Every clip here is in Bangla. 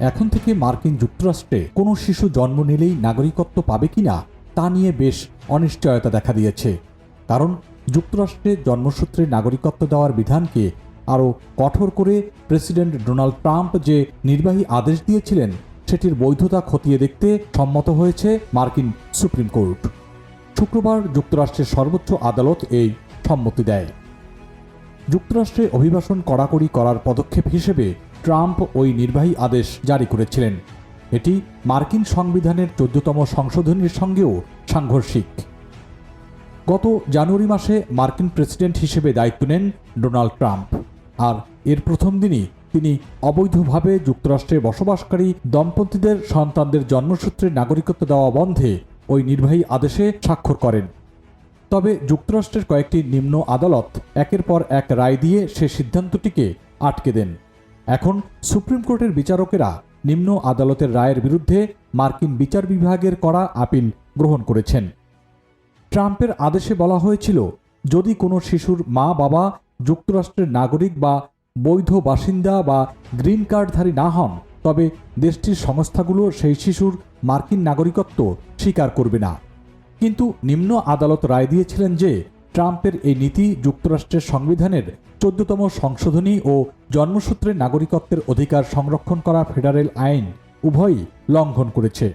এখন থেকে মার্কিন যুক্তরাষ্ট্রে কোনো শিশু জন্ম নিলেই নাগরিকত্ব পাবে কিনা তা নিয়ে বেশ অনিশ্চয়তা দেখা দিয়েছে। কারণ যুক্তরাষ্ট্রে জন্মসূত্রে নাগরিকত্ব দেওয়ার বিধানকে আরও কঠোর করে প্রেসিডেন্ট ডোনাল্ড ট্রাম্প যে নির্বাহী আদেশ দিয়েছিলেন, সেটির বৈধতা খতিয়ে দেখতে সম্মত হয়েছে মার্কিন সুপ্রিম কোর্ট। শুক্রবার যুক্তরাষ্ট্রের সর্বোচ্চ আদালত এই সম্মতি দেয়। যুক্তরাষ্ট্রে অভিবাসন কড়াকড়ি করার পদক্ষেপ হিসেবে ট্রাম্প ওই নির্বাহী আদেশ জারি করেছিলেন। এটি মার্কিন সংবিধানের চোদ্দতম সংশোধনীর সঙ্গেও সাংঘর্ষিক। গত জানুয়ারি মাসে মার্কিন প্রেসিডেন্ট হিসেবে দায়িত্ব নেন ডোনাল্ড ট্রাম্প। আর এর প্রথম দিনই তিনি অবৈধভাবে যুক্তরাষ্ট্রে বসবাসকারী দম্পতিদের সন্তানদের জন্মসূত্রে নাগরিকত্ব দেওয়া বন্ধে ওই নির্বাহী আদেশে স্বাক্ষর করেন। তবে যুক্তরাষ্ট্রের কয়েকটি নিম্ন আদালত একের পর এক রায় দিয়ে সে সিদ্ধান্তটিকে আটকে দেন। এখন সুপ্রিম কোর্টের বিচারকেরা নিম্ন আদালতের রায়ের বিরুদ্ধে মার্কিন বিচার বিভাগের করা আপিল গ্রহণ করেছেন। ট্রাম্পের আদেশে বলা হয়েছিল, যদি কোনো শিশুর মা বাবা যুক্তরাষ্ট্রের নাগরিক বা বৈধ বাসিন্দা বা গ্রিন কার্ডধারী না হন, তবে দেশটির সংস্থাগুলো সেই শিশুর মার্কিন নাগরিকত্ব স্বীকার করবে না। কিন্তু নিম্ন আদালত রায় দিয়েছিলেন যে ট্রাম্পের এই নীতি যুক্তরাষ্ট্রের সংবিধানের চোদ্দতম সংশোধনী ও জন্মসূত্রে নাগরিকত্বের অধিকার সংরক্ষণ করা ফেডারেল আইন উভয়ই লঙ্ঘন করেছে।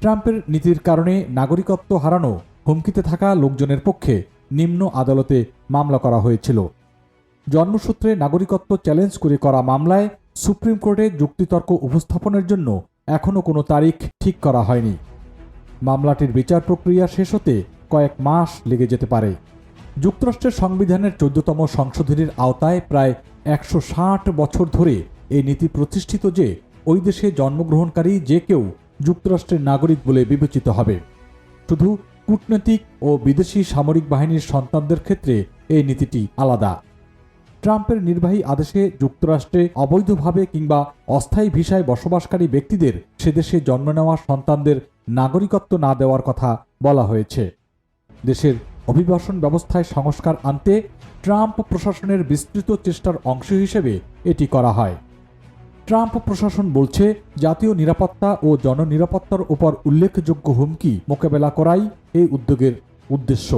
ট্রাম্পের নীতির কারণে নাগরিকত্ব হারানো, হুমকিতে থাকা লোকজনের পক্ষে নিম্ন আদালতে মামলা করা হয়েছিল। জন্মসূত্রে নাগরিকত্ব চ্যালেঞ্জ করে করা মামলায় সুপ্রিম কোর্টে যুক্তিতর্ক উপস্থাপনের জন্য এখনও কোনো তারিখ ঠিক করা হয়নি। মামলাটির বিচার প্রক্রিয়া শেষ হতে কয়েক মাস লেগে যেতে পারে। যুক্তরাষ্ট্রের সংবিধানের চোদ্দতম সংশোধনীর আওতায় প্রায় একশো ষাট বছর ধরে এই নীতি প্রতিষ্ঠিত যে ওই দেশে জন্মগ্রহণকারী যে কেউ যুক্তরাষ্ট্রের নাগরিক বলে বিবেচিত হবে। শুধু কূটনৈতিক ও বিদেশি সামরিক বাহিনীর সন্তানদের ক্ষেত্রে এই নীতিটি আলাদা। ট্রাম্পের নির্বাহী আদেশে যুক্তরাষ্ট্রে অবৈধভাবে কিংবা অস্থায়ী ভিসায় বসবাসকারী ব্যক্তিদের সেদেশে জন্ম নেওয়া সন্তানদের নাগরিকত্ব না দেওয়ার কথা বলা হয়েছে। দেশের অভিবাসন ব্যবস্থায় সংস্কার আনতে ট্রাম্প প্রশাসনের বিস্তৃত চেষ্টার অংশ হিসেবে এটি করা হয়। ট্রাম্প প্রশাসন বলছে, জাতীয় নিরাপত্তা ও জননিরাপত্তার উপর উল্লেখযোগ্য হুমকি মোকাবেলা করাই এই উদ্যোগের উদ্দেশ্য।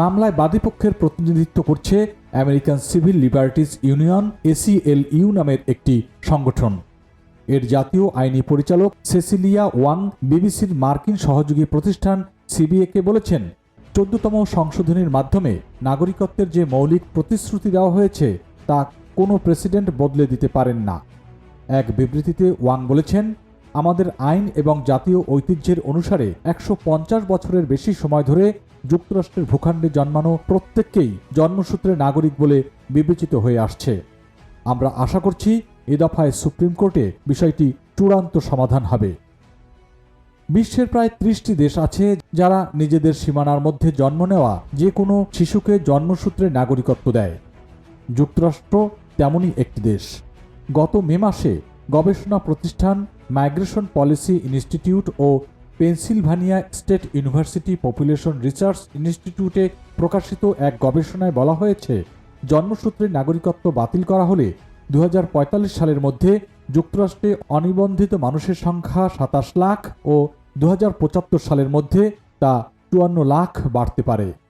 মামলায় বাদীপক্ষের প্রতিনিধিত্ব করছে American civil liberties union, ACLU নামের একটি সংগঠন। এর জাতীয় আইনি পরিচালক সেসিলিয়া ওয়াং, বিবিসির মার্কিন সহযোগী প্রতিষ্ঠান সিবিএকে বলেছেন চোদ্দতম সংশোধনীর মাধ্যমে নাগরিকত্বের যে মৌলিক প্রতিশ্রুতি দেওয়া হয়েছে, তা কোনো প্রেসিডেন্ট বদলে দিতে পারেন না। এক বিবৃতিতে ওয়াং বলেছেন, আমাদের আইন এবং জাতীয় ঐতিহ্যের অনুসারে একশো পঞ্চাশ বছরের বেশি সময় ধরে যুক্তরাষ্ট্রের ভূখণ্ডে জন্মানো প্রত্যেককেই জন্মসূত্রে নাগরিক বলে বিবেচিত হয়ে আসছে। আমরা আশা করছি, এ দফায় সুপ্রিম কোর্টে বিষয়টি চূড়ান্ত সমাধান হবে। বিশ্বের প্রায় ত্রিশটি দেশ আছে যারা নিজেদের সীমানার মধ্যে জন্ম নেওয়া যে কোনো শিশুকে জন্মসূত্রে নাগরিকত্ব দেয়। যুক্তরাষ্ট্র তেমনই একটি দেশ। গত মে মাসে গবেষণা প্রতিষ্ঠান মাইগ্রেশন পলিসি ইনস্টিটিউট ও Pennsylvania state university population research ইনস্টিটিউটে প্রকাশিত এক গবেষণায় বলা হয়েছে, জন্মসূত্রে নাগরিকত্ব বাতিল করা হলে দু হাজার পঁয়তাল্লিশ সালের মধ্যে যুক্তরাষ্ট্রে অনিবন্ধিত মানুষের সংখ্যা সাতাশ লাখ ও দু হাজার পঁচাত্তর সালের মধ্যে তা চুয়ান্ন লাখ বাড়তে পারে।